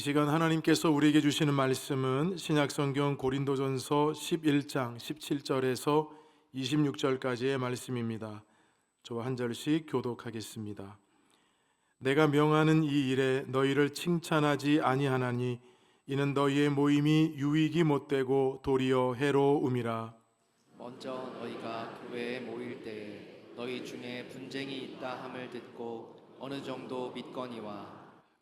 시간 하나님께서 우리에게 주시는 말씀은 신약성경 고린도전서 11장 17절에서 26절까지의 말씀입니다. 저와 한 절씩 교독하겠습니다. 내가 명하는 이 일에 너희를 칭찬하지 아니하나니 이는 너희의 모임이 유익이 못되고 도리어 해로움이라. 먼저 너희가 교회에 모일 때에 너희 중에 분쟁이 있다 함을 듣고 어느 정도 믿거니와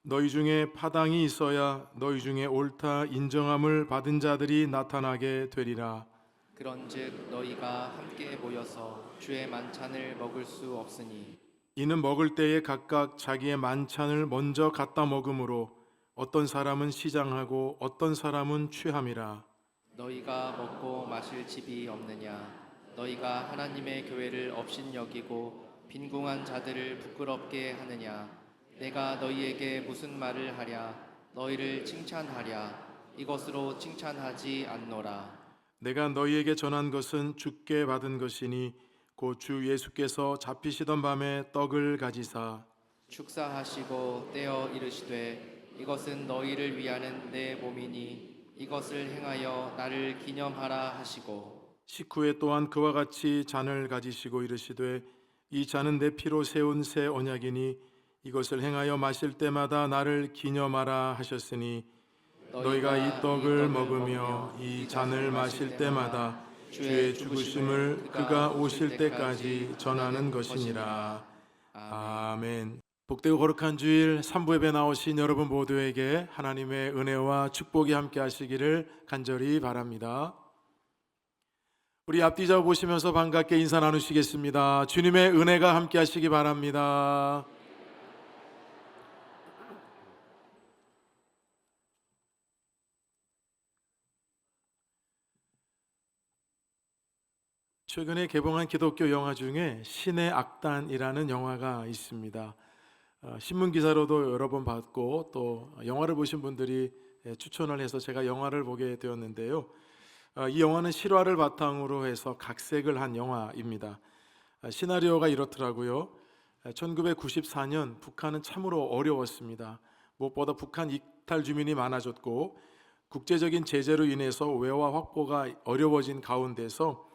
너희 중에 파당이 있어야 너희 중에 옳다 인정함을 받은 자들이 나타나게 되리라. 그런즉 너희가 함께 모여서 주의 만찬을 먹을 수 없으니 이는 먹을 때에 각각 자기의 만찬을 먼저 갖다 먹음으로 어떤 사람은 시장하고 어떤 사람은 취함이라. 너희가 먹고 마실 집이 없느냐 너희가 하나님의 교회를 업신여기고 빈궁한 자들을 부끄럽게 하느냐 내가 너희에게 무슨 말을 하랴? 너희를 칭찬하랴. 이것으로 칭찬하지 않노라. 내가 너희에게 전한 것은 주께 받은 것이니 곧 주 예수께서 잡히시던 밤에 떡을 가지사. 축사하시고 떼어 이르시되 이것은 너희를 위하는 내 몸이니 이것을 행하여 나를 기념하라 하시고. 식후에 또한 그와 같이 잔을 가지시고 이르시되 이 잔은 내 피로 세운 새 언약이니 이것을 행하여 마실 때마다 나를 기념하라 하셨으니 너희가 이 떡을 먹으며 이 잔을 마실 때마다 주의 죽으심을 그가 오실 때까지 전하는 것이니라. 아멘. 복되고 거룩한 주일 3부 예배 나오신 여러분 모두에게 하나님의 은혜와 축복이 함께 하시기를 간절히 바랍니다. 우리 앞뒤자 보시면서 반갑게 인사 나누시겠습니다. 주님의 은혜가 함께 하시기 바랍니다. 최근에 개봉한 기독교 영화 중에 신의 악단이라는 영화가 있습니다. 어, 신문 기사로도 여러 번 봤고 또 영화를 보신 분들이 예, 추천을 해서 제가 영화를 보게 되었는데요. 어, 이 영화는 실화를 바탕으로 해서 각색을 한 영화입니다. 아, 시나리오가 이렇더라고요. 1994년 북한은 참으로 어려웠습니다. 무엇보다 북한 이탈 주민이 많아졌고 국제적인 제재로 인해서 외화 확보가 어려워진 가운데서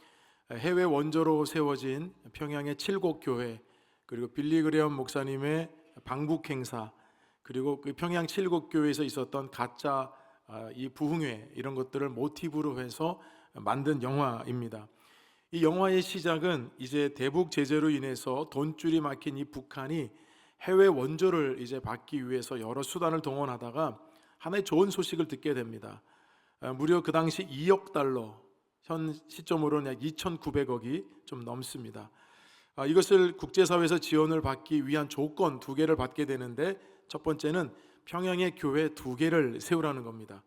해외 원조로 세워진 평양의 칠곡 교회 그리고 빌리 그레엄 목사님의 방북 행사 그리고 그 평양 칠곡 교회에서 있었던 가짜 아, 이 부흥회 이런 것들을 모티브로 해서 만든 영화입니다. 이 영화의 시작은 이제 대북 제재로 인해서 돈줄이 막힌 이 북한이 해외 원조를 이제 받기 위해서 여러 수단을 동원하다가 하나의 좋은 소식을 듣게 됩니다. 아, 무려 그 당시 2억 달러 현 시점으로는 약 2,900억이 좀 넘습니다. 아, 이것을 국제사회에서 지원을 받기 위한 조건 두 개를 받게 되는데 첫 번째는 평양에 교회 두 개를 세우라는 겁니다.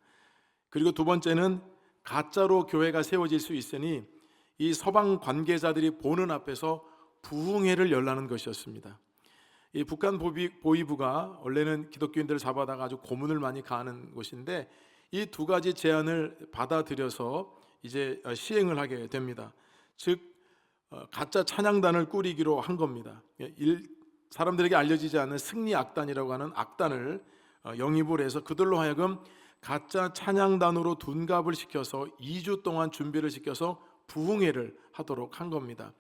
그리고 두 번째는 가짜로 교회가 세워질 수 있으니 이 서방 관계자들이 보는 앞에서 부흥회를 열라는 것이었습니다. 이 북한 보위부가 원래는 기독교인들을 잡아다가 아주 고문을 많이 가하는 곳인데 이 두 가지 제안을 받아들여서 이제 어, 시행을 하게 됩니다. 즉 어, 가짜 찬양단을 꾸리기로 한 겁니다. 예, 일, 사람들에게 알려지지 않은 승리 악단이라고 하는 악단을 어, 영입을 해서 그들로 하여금 가짜 찬양단으로 둔갑을 시켜서 2주 동안 준비를 시켜서 부흥회를 하도록 한 겁니다.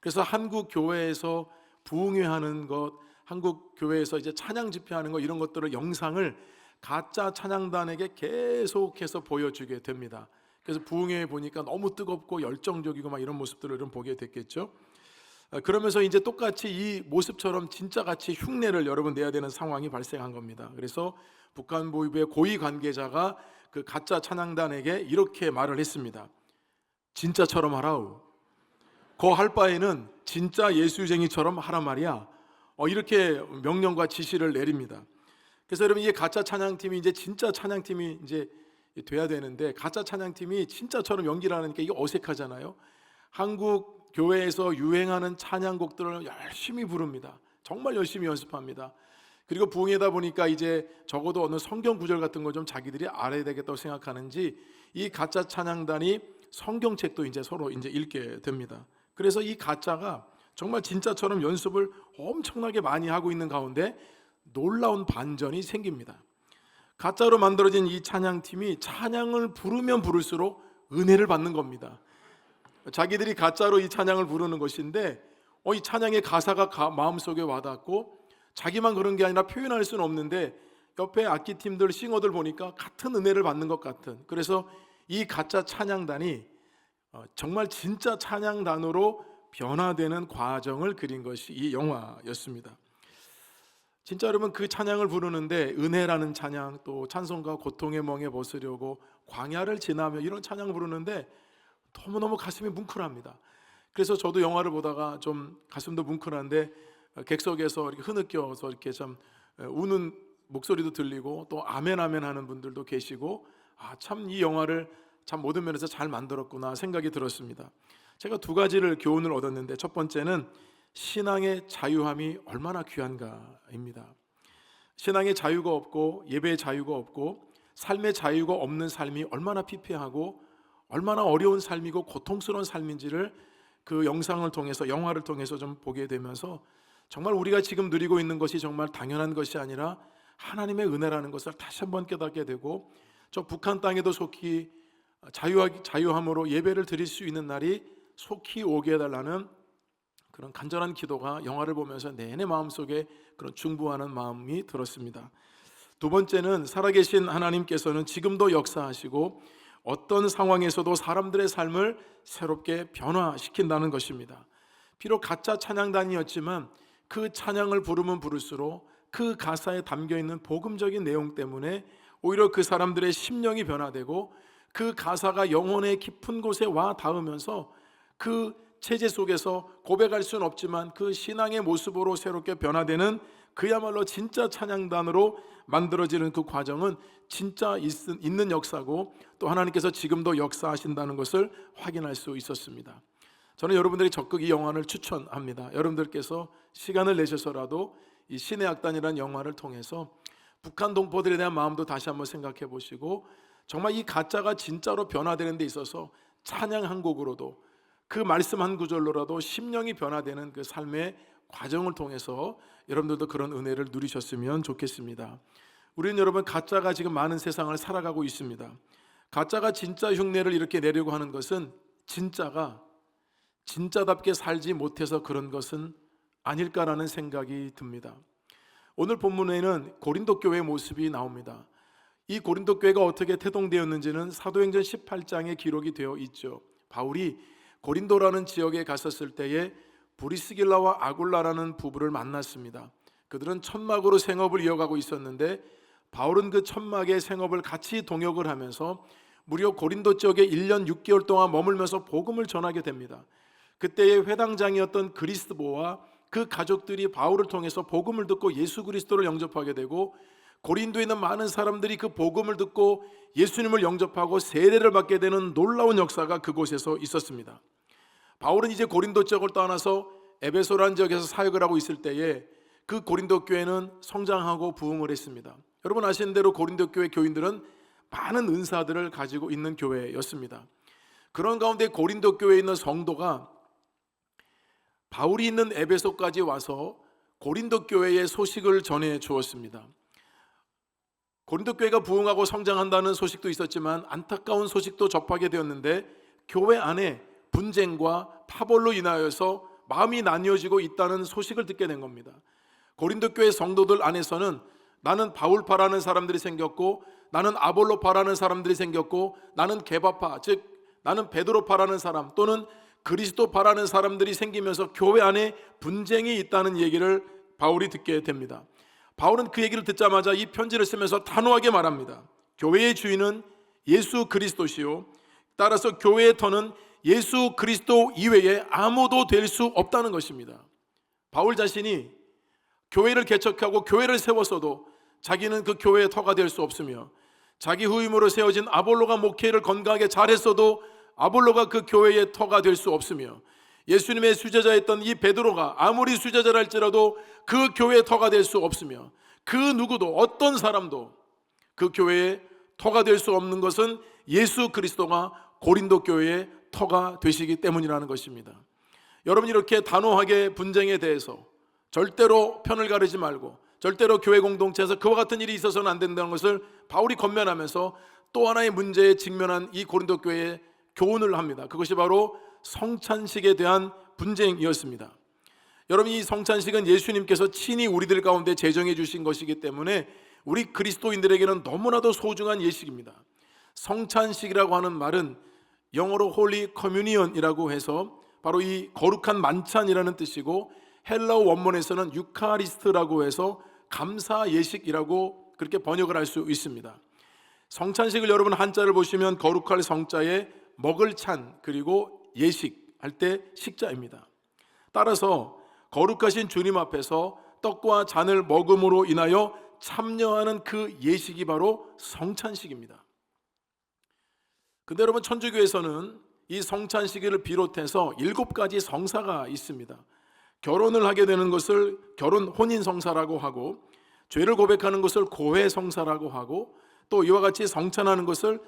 그래서 한국 교회에서 부흥회 하는 것, 한국 교회에서 이제 찬양 집회하는 것 이런 것들을 영상을 가짜 찬양단에게 계속해서 보여주게 됩니다. 그래서 부흥회에 보니까 너무 뜨겁고 열정적이고 막 이런 모습들을 좀 보게 됐겠죠. 아, 그러면서 이제 똑같이 이 모습처럼 진짜 같이 흉내를 여러분 내야 되는 상황이 발생한 겁니다. 그래서 북한 보위부의 고위 관계자가 그 가짜 찬양단에게 이렇게 말을 했습니다. 진짜처럼 하라우. 거 할 바에는 진짜 예수쟁이처럼 하란 말이야. 어, 이렇게 명령과 지시를 내립니다. 그래서 여러분 이 가짜 찬양팀이 이제 진짜 찬양팀이 이제 돼야 되는데 가짜 찬양팀이 진짜처럼 연기를 하니까 이게 어색하잖아요. 한국 교회에서 유행하는 찬양곡들을 열심히 부릅니다. 정말 열심히 연습합니다. 그리고 부흥회다 보니까 이제 적어도 어느 성경 구절 같은 거 좀 자기들이 알아야 되겠다고 생각하는지 이 가짜 찬양단이 성경책도 이제 서로 이제 읽게 됩니다. 그래서 이 가짜가 정말 진짜처럼 연습을 엄청나게 많이 하고 있는 가운데 놀라운 반전이 생깁니다. 가짜로 만들어진 이 찬양팀이 찬양을 부르면 부를수록 은혜를 받는 겁니다. 자기들이 가짜로 이 찬양을 부르는 것인데 어, 이 찬양의 가사가 가- 마음속에 와닿고 자기만 그런 게 아니라 표현할 수는 없는데 옆에 악기팀들 싱어들 보니까 같은 은혜를 받는 것 같은 그래서 이 가짜 찬양단이 어, 정말 진짜 찬양단으로 변화되는 과정을 그린 것이 이 영화였습니다. 진짜 여러분 그 찬양을 부르는데 은혜라는 찬양 또 찬송가 고통의 멍에 벗으려고 광야를 지나며 이런 찬양 부르는데 너무너무 가슴이 뭉클합니다. 그래서 저도 영화를 보다가 좀 가슴도 뭉클한데 어, 객석에서 이렇게 흐느껴서 이렇게 좀 어, 우는 목소리도 들리고 또 아멘 아멘 하는 분들도 계시고 아 참 이 영화를 참 모든 면에서 잘 만들었구나 생각이 들었습니다. 제가 두 가지를 교훈을 얻었는데 첫 번째는 신앙의 자유함이 얼마나 귀한가입니다. 신앙의 자유가 없고 예배의 자유가 없고 삶의 자유가 없는 삶이 얼마나 피폐하고 얼마나 어려운 삶이고 고통스러운 삶인지를 그 영상을 통해서 영화를 통해서 좀 보게 되면서 정말 우리가 지금 누리고 있는 것이 정말 당연한 것이 아니라 하나님의 은혜라는 것을 다시 한번 깨닫게 되고 저 북한 땅에도 속히 자유함으로 예배를 드릴 수 있는 날이 속히 오게 해달라는 그런 간절한 기도가 영화를 보면서 내내 마음속에 그런 중부하는 마음이 들었습니다. 두 번째는 살아계신 하나님께서는 지금도 역사하시고 어떤 상황에서도 사람들의 삶을 새롭게 변화시킨다는 것입니다. 비록 가짜 찬양단이었지만 그 찬양을 부르면 부를수록 그 가사에 담겨 있는 복음적인 내용 때문에 오히려 그 사람들의 심령이 변화되고 그 가사가 영혼의 깊은 곳에 와 닿으면서 그 체제 속에서 고백할 수는 없지만 그 신앙의 모습으로 새롭게 변화되는 그야말로 진짜 찬양단으로 만들어지는 그 과정은 진짜 있, 있는 역사고 또 하나님께서 지금도 역사하신다는 것을 확인할 수 있었습니다. 저는 여러분들이 적극 이 영화를 추천합니다. 여러분들께서 시간을 내셔서라도 이 신의 악단이라는 영화를 통해서 북한 동포들에 대한 마음도 다시 한번 생각해 보시고 정말 이 가짜가 진짜로 변화되는 데 있어서 찬양 한 곡으로도 그 말씀 한 구절로라도 심령이 변화되는 그 삶의 과정을 통해서 여러분들도 그런 은혜를 누리셨으면 좋겠습니다. 우리는 여러분 가짜가 지금 많은 세상을 살아가고 있습니다. 가짜가 진짜 흉내를 이렇게 내려고 하는 것은 진짜가 진짜답게 살지 못해서 그런 것은 아닐까라는 생각이 듭니다. 오늘 본문에는 고린도 교회의 모습이 나옵니다. 이 고린도 교회가 어떻게 태동되었는지는 사도행전 18장에 기록이 되어 있죠. 바울이 고린도라는 지역에 갔었을 때에 브리스길라와 아굴라라는 부부를 만났습니다. 그들은 천막으로 생업을 이어가고 있었는데 바울은 그 천막의 생업을 같이 동역을 하면서 무려 고린도 지역에 1년 6개월 동안 머물면서 복음을 전하게 됩니다. 그때의 회당장이었던 그리스도와 그 가족들이 바울을 통해서 복음을 듣고 예수 그리스도를 영접하게 되고 고린도에 있는 많은 사람들이 그 복음을 듣고 예수님을 영접하고 세례를 받게 되는 놀라운 역사가 그곳에서 있었습니다. 바울은 이제 고린도 지역을 떠나서 에베소라는 지역에서 사역을 하고 있을 때에 그 고린도 교회는 성장하고 부흥을 했습니다. 여러분 아시는 대로 고린도 교회 교인들은 많은 은사들을 가지고 있는 교회였습니다. 그런 가운데 고린도 교회에 있는 성도가 바울이 있는 에베소까지 와서 고린도 교회의 소식을 전해 주었습니다. 고린도 교회가 부흥하고 성장한다는 소식도 있었지만 안타까운 소식도 접하게 되었는데 교회 안에 분쟁과 파벌로 인하여서 마음이 나뉘어지고 있다는 소식을 듣게 된 겁니다. 고린도 교회 성도들 안에서는 나는 바울파라는 사람들이 생겼고 나는 아볼로파라는 사람들이 생겼고 나는 개바파 즉 나는 베드로파라는 사람 또는 그리스도파라는 사람들이 생기면서 교회 안에 분쟁이 있다는 얘기를 바울이 듣게 됩니다. 바울은 그 얘기를 듣자마자 이 편지를 쓰면서 단호하게 말합니다. 교회의 주인은 예수 그리스도시요. 따라서 교회의 터는 예수 그리스도 이외에 아무도 될 수 없다는 것입니다. 바울 자신이 교회를 개척하고 교회를 세웠어도 자기는 그 교회의 터가 될 수 없으며 자기 후임으로 세워진 아볼로가 목회를 건강하게 잘했어도 아볼로가 그 교회의 터가 될 수 없으며 예수님의 수제자였던 이 베드로가 아무리 수제자라 할지라도 그 교회의 터가 될 수 없으며 그 누구도 어떤 사람도 그 교회의 터가 될 수 없는 것은 예수 그리스도가 고린도 교회의 터가 되시기 때문이라는 것입니다. 여러분 이렇게 단호하게 분쟁에 대해서 절대로 편을 가르지 말고 절대로 교회 공동체에서 그와 같은 일이 있어서는 안 된다는 것을 바울이 건면하면서 또 하나의 문제에 직면한 이 고린도 교회에 교훈을 합니다. 그것이 바로 성찬식에 대한 분쟁이었습니다. 여러분 이 성찬식은 예수님께서 친히 우리들 가운데 제정해 주신 것이기 때문에 우리 그리스도인들에게는 너무나도 소중한 예식입니다. 성찬식이라고 하는 말은 영어로 홀리 커뮤니언이라고 해서 바로 이 거룩한 만찬이라는 뜻이고 헬라어 원문에서는 유카리스트라고 해서 감사 예식이라고 그렇게 번역을 할 수 있습니다. 성찬식을 여러분 한자를 보시면 거룩할 성자에 먹을 찬 그리고 예식 할 때 식자입니다. 따라서 거룩하신 주님 앞에서 떡과 잔을 먹음으로 인하여 참여하는 그 예식이 바로 성찬식입니다. 근데 여러분 천주교에서는 이 성찬식을 비롯해서 일곱 가지 성사가 있습니다. 결혼을 하게 되는 것을 결혼 혼인 성사라고 하고 죄를 고백하는 것을 고해 성사라고 하고 또 이와 같이 성찬하는 것을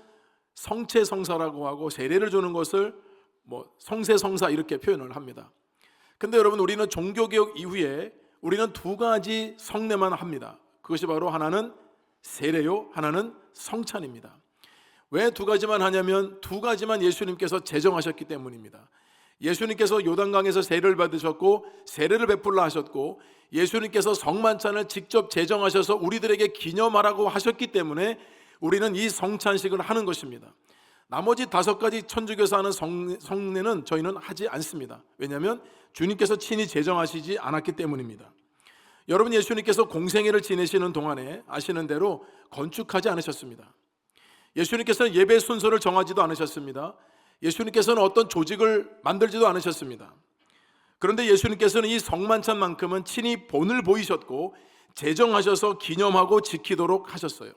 성체 성사라고 하고 세례를 주는 것을 뭐 성세 성사 이렇게 표현을 합니다. 근데 여러분 우리는 종교 개혁 이후에 우리는 두 가지 성례만 합니다. 그것이 바로 하나는 세례요, 하나는 성찬입니다. 왜 두 가지만 하냐면 두 가지만 예수님께서 제정하셨기 때문입니다. 예수님께서 요단강에서 세례를 받으셨고 세례를 베풀라 하셨고 예수님께서 성만찬을 직접 제정하셔서 우리들에게 기념하라고 하셨기 때문에 우리는 이 성찬식을 하는 것입니다. 나머지 다섯 가지 천주교에서 하는 성, 성례는 저희는 하지 않습니다. 왜냐하면 주님께서 친히 제정하시지 않았기 때문입니다. 여러분 예수님께서 공생애를 지내시는 동안에 아시는 대로 건축하지 않으셨습니다. 예수님께서는 예배 순서를 정하지도 않으셨습니다. 예수님께서는 어떤 조직을 만들지도 않으셨습니다. 그런데 예수님께서는 이 성만찬만큼은 친히 본을 보이셨고 제정하셔서 기념하고 지키도록 하셨어요.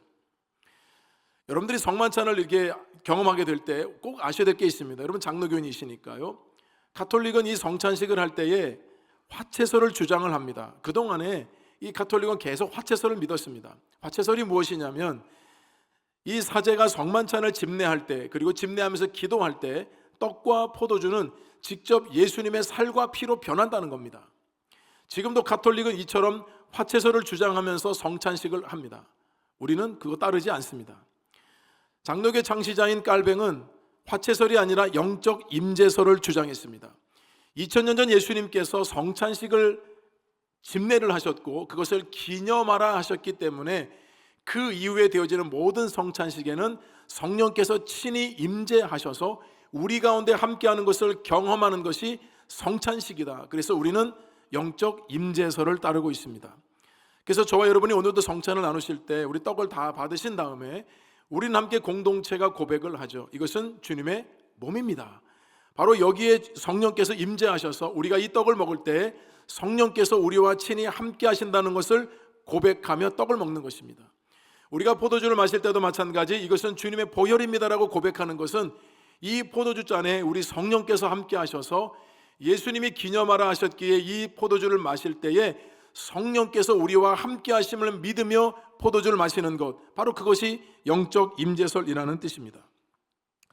여러분들이 성만찬을 이렇게 경험하게 될 때 꼭 아셔야 될 게 있습니다. 여러분 장로교인이시니까요. 가톨릭은 이 성찬식을 할 때에 화채설을 주장을 합니다. 그동안에 이 가톨릭은 계속 화채설을 믿었습니다. 화채설이 무엇이냐면 이 사제가 성만찬을 집례할 때 그리고 집례하면서 기도할 때 떡과 포도주는 직접 예수님의 살과 피로 변한다는 겁니다. 지금도 가톨릭은 이처럼 화채설을 주장하면서 성찬식을 합니다. 우리는 그거 따르지 않습니다. 장로교 창시자인 깔뱅은 화채설이 아니라 영적 임재설을 주장했습니다. 2000년 전 예수님께서 성찬식을 집례를 하셨고 그것을 기념하라 하셨기 때문에 그 이후에 되어지는 모든 성찬식에는 성령께서 친히 임재하셔서 우리 가운데 함께하는 것을 경험하는 것이 성찬식이다. 그래서 우리는 영적 임재설을 따르고 있습니다. 그래서 저와 여러분이 오늘도 성찬을 나누실 때 우리 떡을 다 받으신 다음에 우리는 함께 공동체가 고백을 하죠. 이것은 주님의 몸입니다. 바로 여기에 성령께서 임재하셔서 우리가 이 떡을 먹을 때 성령께서 우리와 친히 함께 하신다는 것을 고백하며 떡을 먹는 것입니다. 우리가 포도주를 마실 때도 마찬가지 이것은 주님의 보혈입니다라고 고백하는 것은 이 포도주 잔에 우리 성령께서 함께 하셔서 예수님이 기념하라 하셨기에 이 포도주를 마실 때에 성령께서 우리와 함께 하심을 믿으며 포도주를 마시는 것 바로 그것이 영적 임재설이라는 뜻입니다.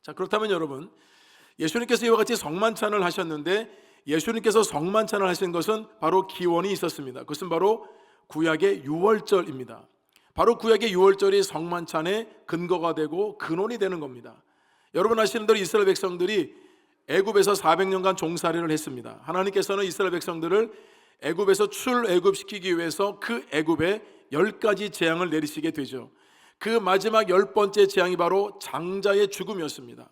자, 그렇다면 여러분 예수님께서 이와 같이 성만찬을 하셨는데 예수님께서 성만찬을 하신 것은 바로 기원이 있었습니다. 그것은 바로 구약의 유월절입니다. 바로 구약의 유월절이 성만찬의 근거가 되고 근원이 되는 겁니다. 여러분 아시는 대로 이스라엘 백성들이 애굽에서 400년간 종살이를 했습니다. 하나님께서는 이스라엘 백성들을 애굽에서 출애굽시키기 위해서 그 애굽에 열 가지 재앙을 내리시게 되죠. 그 마지막 열 번째 재앙이 바로 장자의 죽음이었습니다.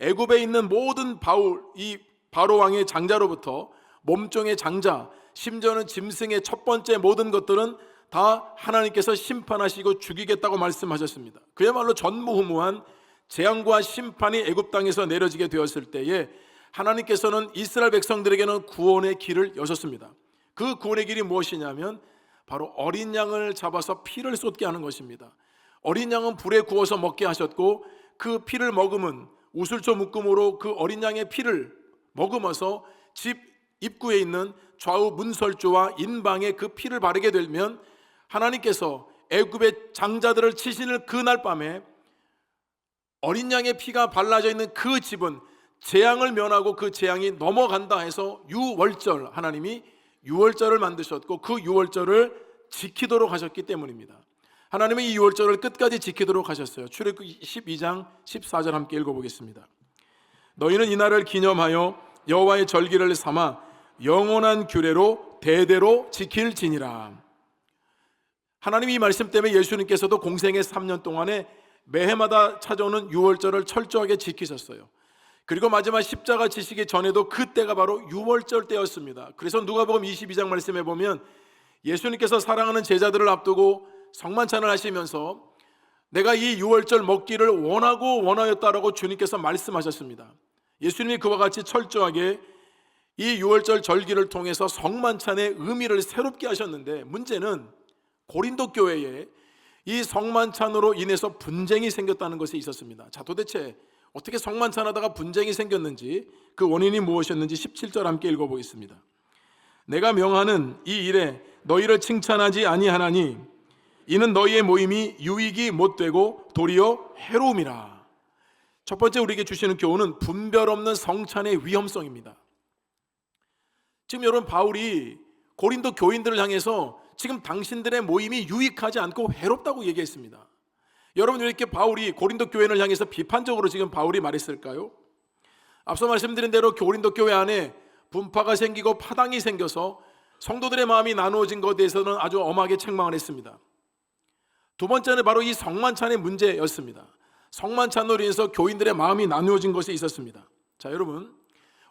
애굽에 있는 모든 바울 이 바로 왕의 장자로부터 몸종의 장자, 심지어는 짐승의 첫 번째 모든 것들은 다 하나님께서 심판하시고 죽이겠다고 말씀하셨습니다. 그야말로 전무후무한 재앙과 심판이 애굽 땅에서 내려지게 되었을 때에 하나님께서는 이스라엘 백성들에게는 구원의 길을 여셨습니다. 그 구원의 길이 무엇이냐면 바로 어린 양을 잡아서 피를 쏟게 하는 것입니다. 어린 양은 불에 구워서 먹게 하셨고 그 피를 먹으면 우슬초 묶음으로 그 어린 양의 피를 먹으면서 집 입구에 있는 좌우 문설주와 인방에 그 피를 바르게 되면 하나님께서 애굽의 장자들을 치시는 그날 밤에 어린 양의 피가 발라져 있는 그 집은 재앙을 면하고 그 재앙이 넘어간다 해서 유월절 하나님이 유월절을 만드셨고 그 유월절을 지키도록 하셨기 때문입니다. 하나님은 이 유월절을 끝까지 지키도록 하셨어요. 출애굽기 12장 14절 함께 읽어보겠습니다. 너희는 이날을 기념하여 여호와의 절기를 삼아 영원한 규례로 대대로 지킬지니라. 하나님 이 말씀 때문에 예수님께서도 공생의 3년 동안에 매해마다 찾아오는 유월절을 철저하게 지키셨어요. 그리고 마지막 십자가 지시기 전에도 그때가 바로 유월절 때였습니다. 그래서 누가복음 22장 말씀에 보면 예수님께서 사랑하는 제자들을 앞두고 성만찬을 하시면서 내가 이 유월절 먹기를 원하고 원하였다라고 주님께서 말씀하셨습니다. 예수님이 그와 같이 철저하게 이 유월절 절기를 통해서 성만찬의 의미를 새롭게 하셨는데 문제는 고린도 교회에 이 성만찬으로 인해서 분쟁이 생겼다는 것이 있었습니다. 자, 도대체 어떻게 성만찬하다가 분쟁이 생겼는지 그 원인이 무엇이었는지 17절 함께 읽어보겠습니다. 내가 명하는 이 일에 너희를 칭찬하지 아니하나니 이는 너희의 모임이 유익이 못 되고 도리어 해로움이라. 첫 번째 우리에게 주시는 교훈은 분별 없는 성찬의 위험성입니다. 지금 여러분 바울이 고린도 교인들을 향해서 지금 당신들의 모임이 유익하지 않고 해롭다고 얘기했습니다. 여러분 왜 이렇게 바울이 고린도 교회를 향해서 비판적으로 지금 바울이 말했을까요? 앞서 말씀드린 대로 고린도 교회 안에 분파가 생기고 파당이 생겨서 성도들의 마음이 나누어진 것에 대해서는 아주 엄하게 책망을 했습니다. 두 번째는 바로 이 성만찬의 문제였습니다. 성만찬으로 인해서 교인들의 마음이 나누어진 것이 있었습니다. 자, 여러분,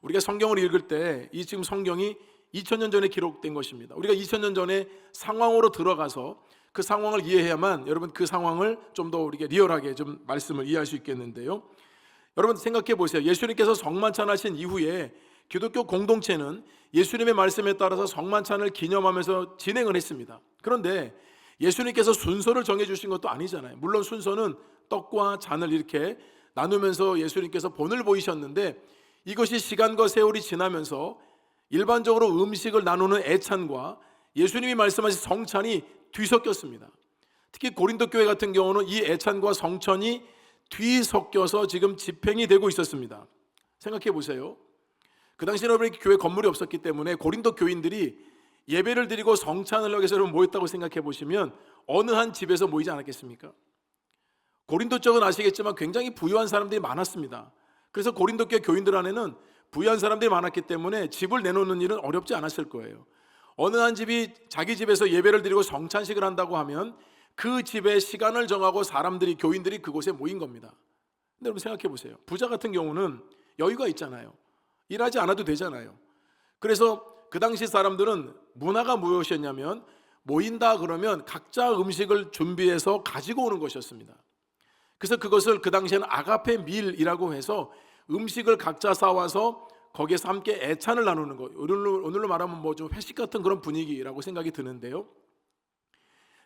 우리가 성경을 읽을 때 이 지금 성경이 2000년 전에 기록된 것입니다. 우리가 2000년 전에 상황으로 들어가서 그 상황을 이해해야만 여러분 그 상황을 좀 더 우리가 리얼하게 좀 말씀을 이해할 수 있겠는데요. 여러분 생각해 보세요. 예수님께서 성만찬 하신 이후에 기독교 공동체는 예수님의 말씀에 따라서 성만찬을 기념하면서 진행을 했습니다. 그런데 예수님께서 순서를 정해 주신 것도 아니잖아요. 물론 순서는 떡과 잔을 이렇게 나누면서 예수님께서 본을 보이셨는데 이것이 시간과 세월이 지나면서 일반적으로 음식을 나누는 애찬과 예수님이 말씀하신 성찬이 뒤섞였습니다. 특히 고린도 교회 같은 경우는 이 애찬과 성찬이 뒤섞여서 지금 집행이 되고 있었습니다. 생각해 보세요. 그 당시에는 교회 건물이 없었기 때문에 고린도 교인들이 예배를 드리고 성찬을 하기 위해서 모였다고 생각해 보시면 어느 한 집에서 모이지 않았겠습니까? 고린도 쪽은 아시겠지만 굉장히 부유한 사람들이 많았습니다. 그래서 고린도 교회 교인들 안에는 부유한 사람들이 많았기 때문에 집을 내놓는 일은 어렵지 않았을 거예요. 어느 한 집이 자기 집에서 예배를 드리고 성찬식을 한다고 하면 그 집에 시간을 정하고 사람들이 교인들이 그곳에 모인 겁니다. 근데 여러분 생각해 보세요. 부자 같은 경우는 여유가 있잖아요. 일하지 않아도 되잖아요. 그래서 그 당시 사람들은 문화가 무엇이었냐면 모인다 그러면 각자 음식을 준비해서 가지고 오는 것이었습니다. 그래서 그것을 그 당시에는 아가페 밀이라고 해서 음식을 각자 싸와서 거기에서 함께 애찬을 나누는 거. 오늘로, 오늘로 말하면 뭐 좀 회식 같은 그런 분위기라고 생각이 드는데요.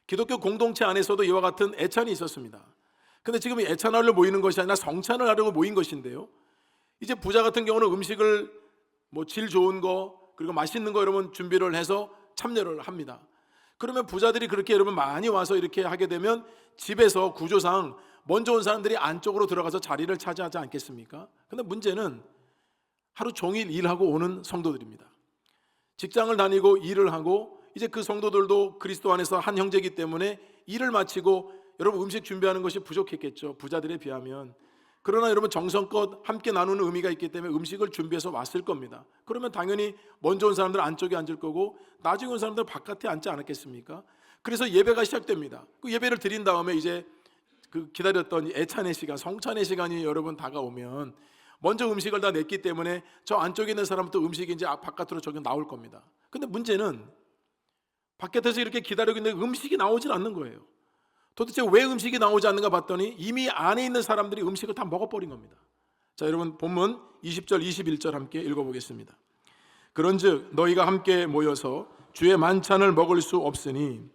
기독교 공동체 안에서도 이와 같은 애찬이 있었습니다. 근데 지금 이 애찬하러 모이는 것이 아니라 성찬을 하려고 모인 것인데요. 이제 부자 같은 경우는 음식을 뭐 질 좋은 거 그리고 맛있는 거 여러분 준비를 해서 참여를 합니다. 그러면 부자들이 그렇게 여러분 많이 와서 이렇게 하게 되면 집에서 구조상 먼저 온 사람들이 안쪽으로 들어가서 자리를 차지하지 않겠습니까? 근데 문제는 하루 종일 일하고 오는 성도들입니다. 직장을 다니고 일을 하고 이제 그 성도들도 그리스도 안에서 한 형제이기 때문에 일을 마치고 여러분 음식 준비하는 것이 부족했겠죠. 부자들에 비하면. 그러나 여러분 정성껏 함께 나누는 의미가 있기 때문에 음식을 준비해서 왔을 겁니다. 그러면 당연히 먼저 온 사람들 안쪽에 앉을 거고 나중에 온 사람들 바깥에 앉지 않았겠습니까? 그래서 예배가 시작됩니다. 그 예배를 드린 다음에 이제 그 기다렸던 애찬의 시간, 성찬의 시간이 여러분 다가오면 먼저 음식을 다 냈기 때문에 저 안쪽에 있는 사람도 음식이 이제 바깥으로 저기 나올 겁니다. 근데 문제는 바깥에서 이렇게 기다리고 있는데 음식이 나오질 않는 거예요. 도대체 왜 음식이 나오지 않는가 봤더니 이미 안에 있는 사람들이 음식을 다 먹어버린 겁니다. 자, 여러분 본문 20절, 21절 함께 읽어보겠습니다. 그런즉 너희가 함께 모여서 주의 만찬을 먹을 수 없으니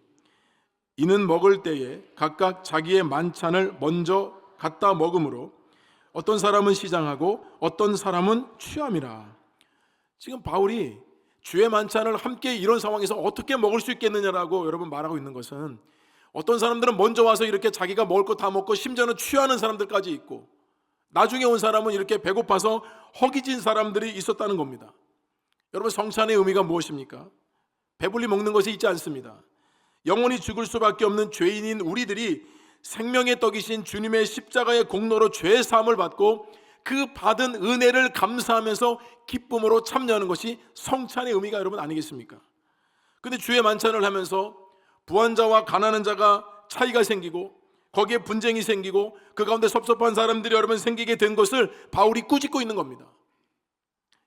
이는 먹을 때에 각각 자기의 만찬을 먼저 갖다 먹음으로 어떤 사람은 시장하고 어떤 사람은 취함이라. 지금 바울이 주의 만찬을 함께 이런 상황에서 어떻게 먹을 수 있겠느냐라고 여러분 말하고 있는 것은 어떤 사람들은 먼저 와서 이렇게 자기가 먹을 거 다 먹고 심지어는 취하는 사람들까지 있고 나중에 온 사람은 이렇게 배고파서 허기진 사람들이 있었다는 겁니다. 여러분 성찬의 의미가 무엇입니까? 배불리 먹는 것이 있지 않습니다. 영원히 죽을 수밖에 없는 죄인인 우리들이 생명의 떡이신 주님의 십자가의 공로로 죄 사함을 받고 그 받은 은혜를 감사하면서 기쁨으로 참여하는 것이 성찬의 의미가 여러분 아니겠습니까? 근데 주의 만찬을 하면서 부한자와 가난한 자가 차이가 생기고 거기에 분쟁이 생기고 그 가운데 섭섭한 사람들이 여러분 생기게 된 것을 바울이 꾸짖고 있는 겁니다.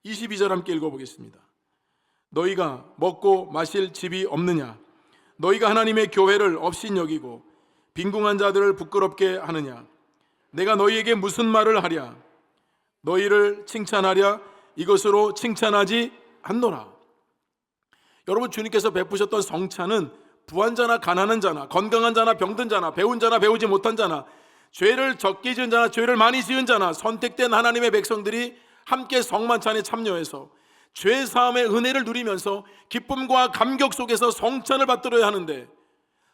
22절 함께 읽어보겠습니다. 너희가 먹고 마실 집이 없느냐? 너희가 하나님의 교회를 업신 여기고 빈궁한 자들을 부끄럽게 하느냐? 내가 너희에게 무슨 말을 하랴? 너희를 칭찬하랴? 이것으로 칭찬하지 않노라. 여러분 주님께서 베푸셨던 성찬은 부한 자나 가난한 자나 건강한 자나 병든 자나 배운 자나 배우지 못한 자나 죄를 적게 지은 자나 죄를 많이 지은 자나 선택된 하나님의 백성들이 함께 성만찬에 참여해서 죄 사함의 은혜를 누리면서 기쁨과 감격 속에서 성찬을 받들어야 하는데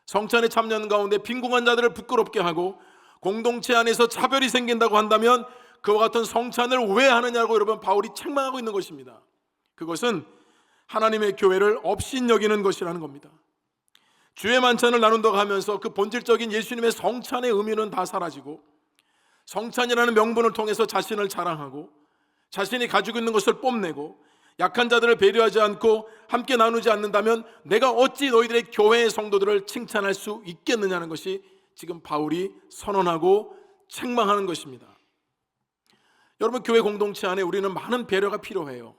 성찬에 참여하는 가운데 빈궁한 자들을 부끄럽게 하고 공동체 안에서 차별이 생긴다고 한다면 그와 같은 성찬을 왜 하느냐고 여러분 바울이 책망하고 있는 것입니다. 그것은 하나님의 교회를 업신 여기는 것이라는 겁니다. 주의 만찬을 나눈다고 하면서 그 본질적인 예수님의 성찬의 의미는 다 사라지고 성찬이라는 명분을 통해서 자신을 자랑하고 자신이 가지고 있는 것을 뽐내고 약한 자들을 배려하지 않고 함께 나누지 않는다면 내가 어찌 너희들의 교회의 성도들을 칭찬할 수 있겠느냐는 것이 지금 바울이 선언하고 책망하는 것입니다. 여러분 교회 공동체 안에 우리는 많은 배려가 필요해요.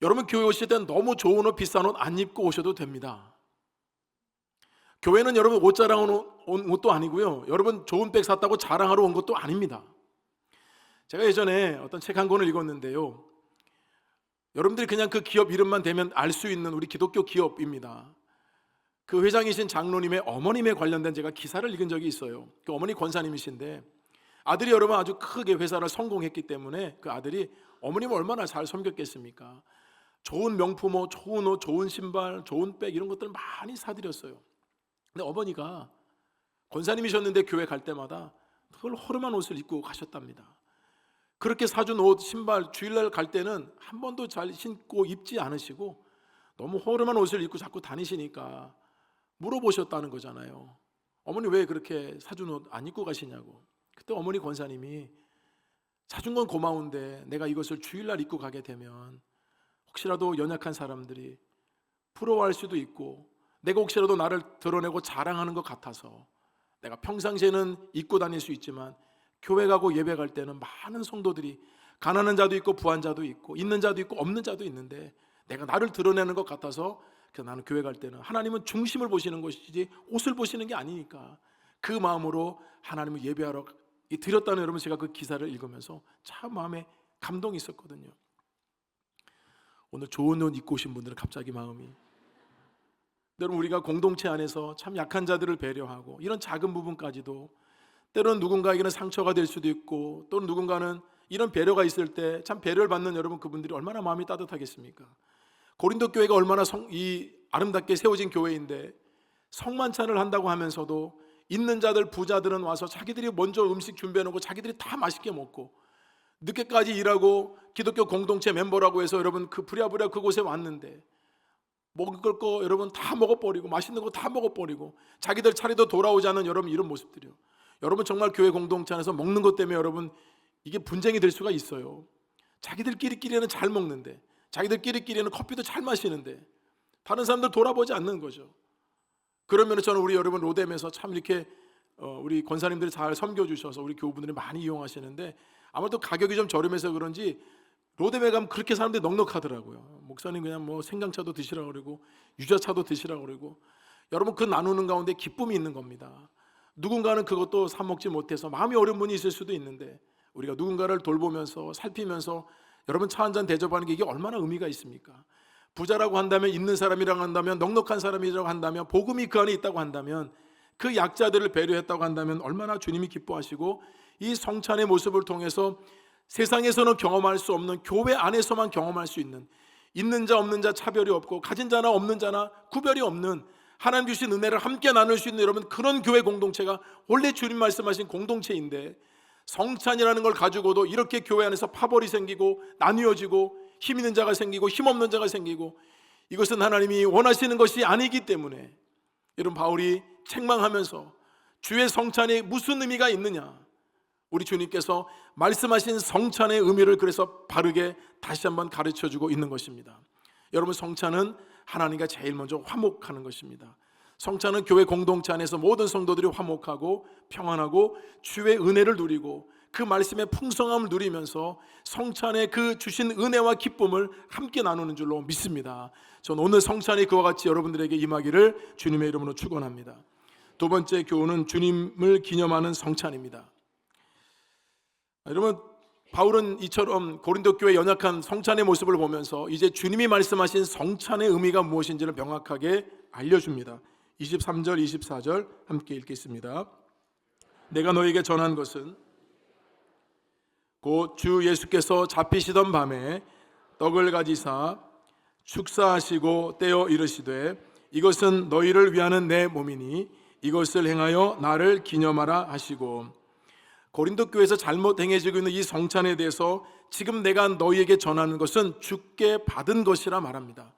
여러분 교회 오실 땐 너무 좋은 옷 비싼 옷 안 입고 오셔도 됩니다. 교회는 여러분 옷 자랑하러 온 것도 아니고요. 여러분 좋은 백 샀다고 자랑하러 온 것도 아닙니다. 제가 예전에 어떤 책 한 권을 읽었는데요. 여러분들이 그냥 그 기업 이름만 대면 알 수 있는 우리 기독교 기업입니다. 그 회장이신 장로님의 어머님에 관련된 제가 기사를 읽은 적이 있어요. 그 어머니 권사님이신데 아들이 여러분 아주 크게 회사를 성공했기 때문에 그 아들이 어머님을 얼마나 잘 섬겼겠습니까? 좋은 명품 옷, 좋은 옷, 좋은 신발, 좋은 백 이런 것들을 많이 사드렸어요. 근데 어머니가 권사님이셨는데 교회 갈 때마다 늘 허름한 옷을 입고 가셨답니다. 그렇게 사준 옷, 신발 주일날 갈 때는 한 번도 잘 신고 입지 않으시고 너무 허름한 옷을 입고 자꾸 다니시니까 물어보셨다는 거잖아요. 어머니 왜 그렇게 사준 옷 안 입고 가시냐고. 그때 어머니 권사님이 사준 건 고마운데 내가 이것을 주일날 입고 가게 되면 혹시라도 연약한 사람들이 부러워할 수도 있고 내가 혹시라도 나를 드러내고 자랑하는 것 같아서 내가 평상시에는 입고 다닐 수 있지만 교회 가고 예배 갈 때는 많은 성도들이 가난한 자도 있고 부한 자도 있고 있는 자도 있고 없는 자도 있는데 내가 나를 드러내는 것 같아서 그래서 나는 교회 갈 때는 하나님은 중심을 보시는 것이지 옷을 보시는 게 아니니까 그 마음으로 하나님을 예배하러 이 드렸다는 여러분 제가 그 기사를 읽으면서 참 마음에 감동이 있었거든요. 오늘 좋은 옷 입고 오신 분들은 갑자기 마음이 때로는 우리가 공동체 안에서 참 약한 자들을 배려하고 이런 작은 부분까지도 때로는 누군가에게는 상처가 될 수도 있고 또 누군가는 이런 배려가 있을 때 참 배려를 받는 여러분 그분들이 얼마나 마음이 따뜻하겠습니까? 고린도 교회가 얼마나 성, 이 아름답게 세워진 교회인데 성만찬을 한다고 하면서도 있는 자들 부자들은 와서 자기들이 먼저 음식 준비해 놓고 자기들이 다 맛있게 먹고 늦게까지 일하고 기독교 공동체 멤버라고 해서 여러분 그 부랴부랴 그곳에 왔는데 먹을 거 여러분 다 먹어버리고 맛있는 거 다 먹어버리고 자기들 차례도 돌아오지 않은 여러분 이런 모습들이요. 여러분 정말 교회 공동체 안에서 먹는 것 때문에 여러분 이게 분쟁이 될 수가 있어요. 자기들끼리끼리는 잘 먹는데 자기들끼리끼리는 커피도 잘 마시는데 다른 사람들 돌아보지 않는 거죠. 그러면 저는 우리 여러분 로뎀에서 참 이렇게 어, 우리 권사님들이 잘 섬겨 주셔서 우리 교우분들이 많이 이용하시는데 아무래도 가격이 좀 저렴해서 그런지 로뎀에 가면 그렇게 사람들이 넉넉하더라고요. 목사님 그냥 뭐 생강차도 드시라고 그러고 유자차도 드시라고 그러고 여러분 그 나누는 가운데 기쁨이 있는 겁니다. 누군가는 그것도 사 먹지 못해서 마음이 어려운 분이 있을 수도 있는데 우리가 누군가를 돌보면서 살피면서 여러분 차 한 잔 대접하는 게 이게 얼마나 의미가 있습니까? 부자라고 한다면 있는 사람이라고 한다면 넉넉한 사람이라고 한다면 복음이 그 안에 있다고 한다면 그 약자들을 배려했다고 한다면 얼마나 주님이 기뻐하시고 이 성찬의 모습을 통해서 세상에서는 경험할 수 없는 교회 안에서만 경험할 수 있는 있는 자 없는 자 차별이 없고 가진 자나 없는 자나 구별이 없는 하나님 주신 은혜를 함께 나눌 수 있는 여러분 그런 교회 공동체가 원래 주님 말씀하신 공동체인데 성찬이라는 걸 가지고도 이렇게 교회 안에서 파벌이 생기고 나뉘어지고 힘 있는 자가 생기고 힘 없는 자가 생기고 이것은 하나님이 원하시는 것이 아니기 때문에 여러분 바울이 책망하면서 주의 성찬이 무슨 의미가 있느냐? 우리 주님께서 말씀하신 성찬의 의미를 그래서 바르게 다시 한번 가르쳐 주고 있는 것입니다. 여러분 성찬은 하나님과 제일 먼저 화목하는 것입니다. 성찬은 교회 공동체 안에서 모든 성도들이 화목하고 평안하고 주의 은혜를 누리고 그 말씀의 풍성함을 누리면서 성찬의 그 주신 은혜와 기쁨을 함께 나누는 줄로 믿습니다. 전 오늘 성찬이 그와 같이 여러분들에게 임하기를 주님의 이름으로 축원합니다. 두 번째 교훈은 주님을 기념하는 성찬입니다. 여러분 바울은 이처럼 고린도 교회 연약한 성찬의 모습을 보면서 이제 주님이 말씀하신 성찬의 의미가 무엇인지를 명확하게 알려줍니다. 23절, 24절 함께 읽겠습니다. 내가 너에게 전한 것은 곧 주 예수께서 잡히시던 밤에 떡을 가지사 축사하시고 떼어 이르시되 이것은 너희를 위하는 내 몸이니 이것을 행하여 나를 기념하라 하시고 고린도 교회에서 잘못 행해지고 있는 이 성찬에 대해서 지금 내가 너희에게 전하는 것은 주께 받은 것이라 말합니다.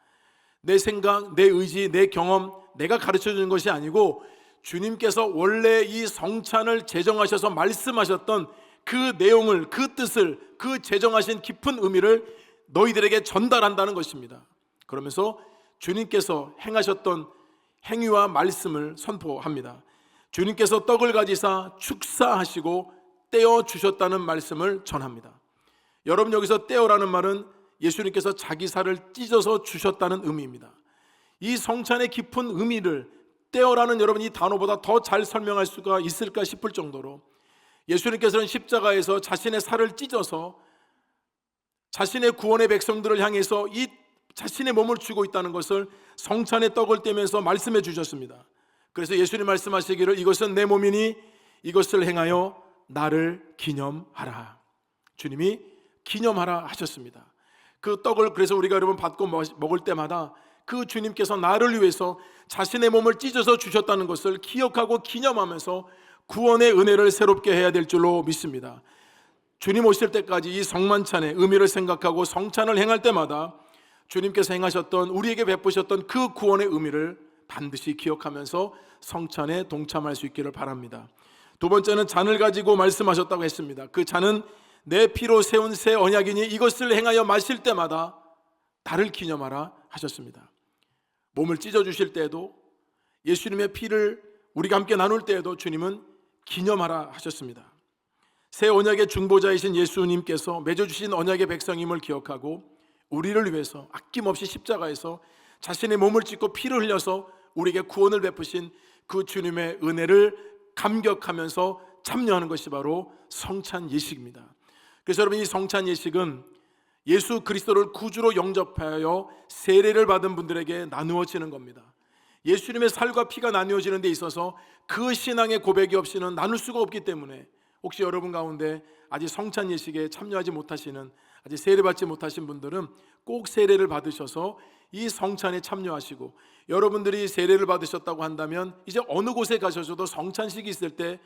내 생각, 내 의지, 내 경험, 내가 가르쳐 주는 것이 아니고 주님께서 원래 이 성찬을 제정하셔서 말씀하셨던 그 내용을, 그 뜻을, 그 제정하신 깊은 의미를 너희들에게 전달한다는 것입니다. 그러면서 주님께서 행하셨던 행위와 말씀을 선포합니다. 주님께서 떡을 가지사 축사하시고 떼어 주셨다는 말씀을 전합니다. 여러분 여기서 떼어라는 말은 예수님께서 자기 살을 찢어서 주셨다는 의미입니다. 이 성찬의 깊은 의미를 떼어라는 여러분 이 단어보다 더 잘 설명할 수가 있을까 싶을 정도로 예수님께서는 십자가에서 자신의 살을 찢어서 자신의 구원의 백성들을 향해서 이 자신의 몸을 주고 있다는 것을 성찬의 떡을 떼면서 말씀해 주셨습니다. 그래서 예수님 말씀하시기를 이것은 내 몸이니 이것을 행하여 나를 기념하라. 주님이 기념하라 하셨습니다. 그 떡을 그래서 우리가 여러분 받고 먹을 때마다 그 주님께서 나를 위해서 자신의 몸을 찢어서 주셨다는 것을 기억하고 기념하면서 구원의 은혜를 새롭게 해야 될 줄로 믿습니다. 주님 오실 때까지 이 성만찬의 의미를 생각하고 성찬을 행할 때마다 주님께서 행하셨던 우리에게 베푸셨던 그 구원의 의미를 반드시 기억하면서 성찬에 동참할 수 있기를 바랍니다. 두 번째는 잔을 가지고 말씀하셨다고 했습니다. 그 잔은 내 피로 세운 새 언약이니 이것을 행하여 마실 때마다 나를 기념하라 하셨습니다. 몸을 찢어 주실 때에도 예수님의 피를 우리가 함께 나눌 때에도 주님은 기념하라 하셨습니다. 새 언약의 중보자이신 예수님께서 맺어 주신 언약의 백성임을 기억하고 우리를 위해서 아낌없이 십자가에서 자신의 몸을 찢고 피를 흘려서 우리에게 구원을 베푸신 그 주님의 은혜를 감격하면서 참여하는 것이 바로 성찬 예식입니다. 그래서 여러분 이 성찬 예식은 예수 그리스도를 구주로 영접하여 세례를 받은 분들에게 나누어지는 겁니다. 예수님의 살과 피가 나누어지는 데 있어서 그 신앙의 고백이 없이는 나눌 수가 없기 때문에 혹시 여러분 가운데 아직 성찬 예식에 참여하지 못하시는 아직 세례 받지 못하신 분들은 꼭 세례를 받으셔서 이 성찬에 참여하시고 여러분들이 세례를 받으셨다고 한다면 이제 어느 곳에 가셔서도 성찬식이 있을 때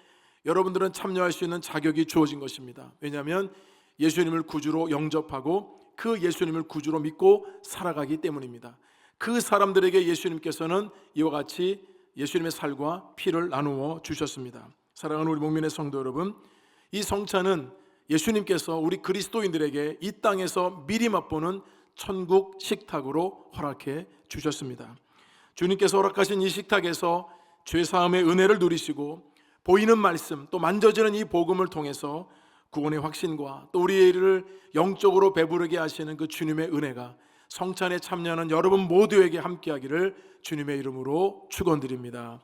여러분들은 참여할 수 있는 자격이 주어진 것입니다. 왜냐하면 예수님을 구주로 영접하고 그 예수님을 구주로 믿고 살아가기 때문입니다. 그 사람들에게 예수님께서는 이와 같이 예수님의 살과 피를 나누어 주셨습니다. 사랑하는 우리 목민의 성도 여러분, 이 성찬은 예수님께서 우리 그리스도인들에게 이 땅에서 미리 맛보는 천국 식탁으로 허락해 주셨습니다. 주님께서 허락하신 이 식탁에서 죄 사함의 은혜를 누리시고 보이는 말씀 또 만져지는 이 복음을 통해서 구원의 확신과 또 우리를 영적으로 배부르게 하시는 그 주님의 은혜가 성찬에 참여하는 여러분 모두에게 함께하기를 주님의 이름으로 축원드립니다.